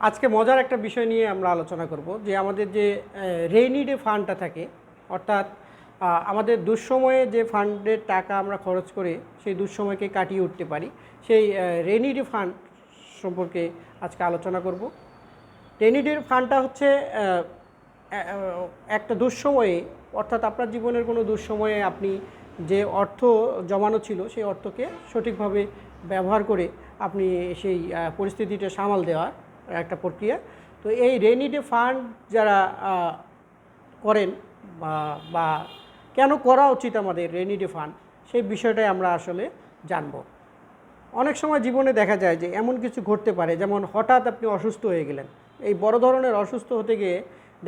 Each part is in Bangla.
আজকে মজার একটা বিষয় নিয়ে আমরা আলোচনা করব যে আমাদের যে রেইনি ডে ফান্ডটা থাকে, অর্থাৎ আমাদের দুঃসময়ে যে ফান্ডের টাকা আমরা খরচ করে সেই দুঃসময়কে কাটিয়ে উঠতে পারি, সেই রেইনি ডে ফান্ড সম্পর্কে আজকে আলোচনা করব। রেইনি ডে ফান্ডটা হচ্ছে একটা দুঃসময়ে, অর্থাৎ আপনার জীবনের কোনো দুঃসময়ে আপনি যে অর্থ জমানো ছিল সেই অর্থকে সঠিকভাবে ব্যবহার করে আপনি সেই পরিস্থিতিটা সামাল দেওয়ার একটা প্রক্রিয়া। তো এই রেনি ডে ফান্ড যারা করেন বা কেন করা উচিত আমাদের রেনি ডে ফান্ড সেই বিষয়টাই আমরা আসলে জানব। অনেক সময় জীবনে দেখা যায় যে এমন কিছু ঘটতে পারে, যেমন হঠাৎ আপনি অসুস্থ হয়ে গেলেন। এই বড় ধরনের অসুস্থ হতে গিয়ে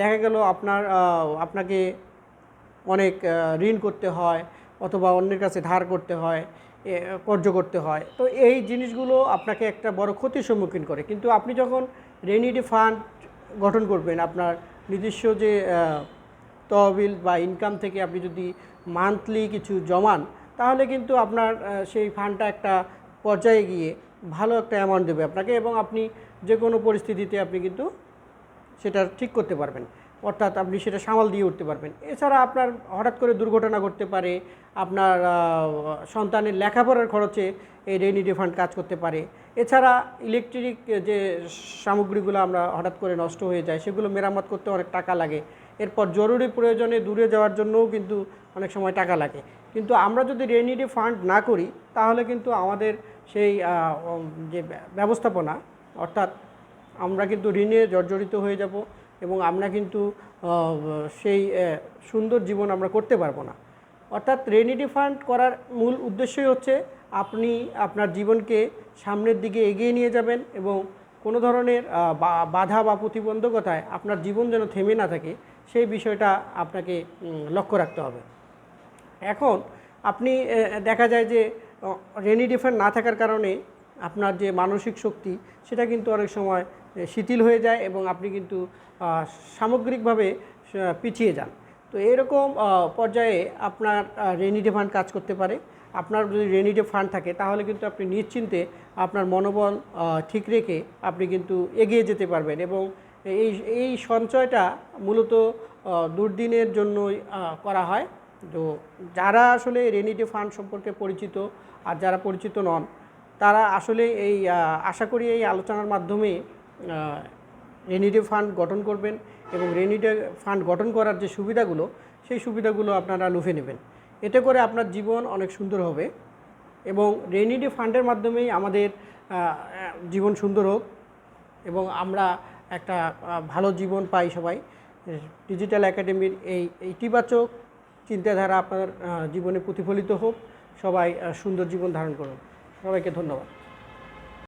দেখা গেল আপনার আপনাকে অনেক ঋণ করতে হয় অথবা অন্যের কাছে ধার করতে হয় কর্য করতে হয়। তো এই জিনিসগুলো আপনাকে একটা বড় ক্ষতির সম্মুখীন করে। কিন্তু আপনি যখন রেনিডি ফান্ড গঠন করবেন, আপনার নিজস্ব যে তহবিল বা ইনকাম থেকে আপনি যদি মান্থলি কিছু জমান, তাহলে কিন্তু আপনার সেই ফান্ডটা একটা পর্যায়ে গিয়ে ভালো একটা অ্যামাউন্ট দেবে আপনাকে এবং আপনি যে কোনো পরিস্থিতিতে আপনি কিন্তু সেটা ঠিক করতে পারবেন। অর্থাৎ আপনি সেটা সামাল দিয়ে উঠতে পারবেন। এছাড়া আপনার হঠাৎ করে দুর্ঘটনা ঘটতে পারে, আপনার সন্তানের লেখাপড়ার খরচে এই রেনি ডে ফান্ড কাজ করতে পারে। এছাড়া ইলেকট্রিক যে সামগ্রীগুলো আমরা হঠাৎ করে নষ্ট হয়ে যায়, সেগুলো মেরামত করতে অনেক টাকা লাগে। এরপর জরুরি প্রয়োজনে দূরে যাওয়ার জন্যও কিন্তু অনেক সময় টাকা লাগে। কিন্তু আমরা যদি রেনি ডে ফান্ড না করি, তাহলে কিন্তু আমাদের সেই যে ব্যবস্থাপনা, অর্থাৎ আমরা কিন্তু ঋণে জর্জরিত হয়ে যাব। এবং আমরা কিন্তু সেই সুন্দর জীবন আমরা করতে পারব না। অর্থাৎ রেনিডি ফান্ড করার মূল উদ্দেশ্যই হচ্ছে, আপনি আপনার জীবনকে সামনের দিকে এগিয়ে নিয়ে যাবেন এবং কোনো ধরনের বাধা বা প্রতিবন্ধকতায় আপনার জীবন যেন থেমে না থাকে, সেই বিষয়টা আপনাকে লক্ষ্য রাখতে হবে। এখন আপনি দেখা যায় যে রেনি ডিফান্ড না থাকার কারণে আপনার যে মানসিক শক্তি, সেটা কিন্তু অনেক সময় শিথিল হয়ে যায় এবং আপনি কিন্তু সামগ্রিকভাবে পিছিয়ে যান। তো এরকম পর্যায়ে আপনার রেনিডে ফান্ড কাজ করতে পারে। আপনার যদি রেনিডে ফান্ড থাকে, তাহলে কিন্তু আপনি নিশ্চিন্তে আপনার মনোবল ঠিক রেখে আপনি কিন্তু এগিয়ে যেতে পারবেন এবং এই এই সঞ্চয়টা মূলত দুর্দিনের জন্যই করা হয়। তো যারা আসলে রেনিডে ফান্ড সম্পর্কে পরিচিত আর যারা পরিচিত নন, তারা আসলে এই আশা করি এই আলোচনার মাধ্যমে রেনি ডে ফান্ড গঠন করবেন এবং রেনিডে ফান্ড গঠন করার যে সুবিধাগুলো, সেই সুবিধাগুলো আপনারা লুফে নেবেন। এতে করে আপনার জীবন অনেক সুন্দর হবে এবং রেনি ডে ফান্ডের মাধ্যমেই আমাদের জীবন সুন্দর হোক এবং আমরা একটা ভালো জীবন পাই সবাই। ডিজিটাল একাডেমির এই ইতিবাচক চিন্তাধারা আপনার জীবনে প্রতিফলিত হোক। সবাই সুন্দর জীবন ধারণ করুন। সবাইকে ধন্যবাদ।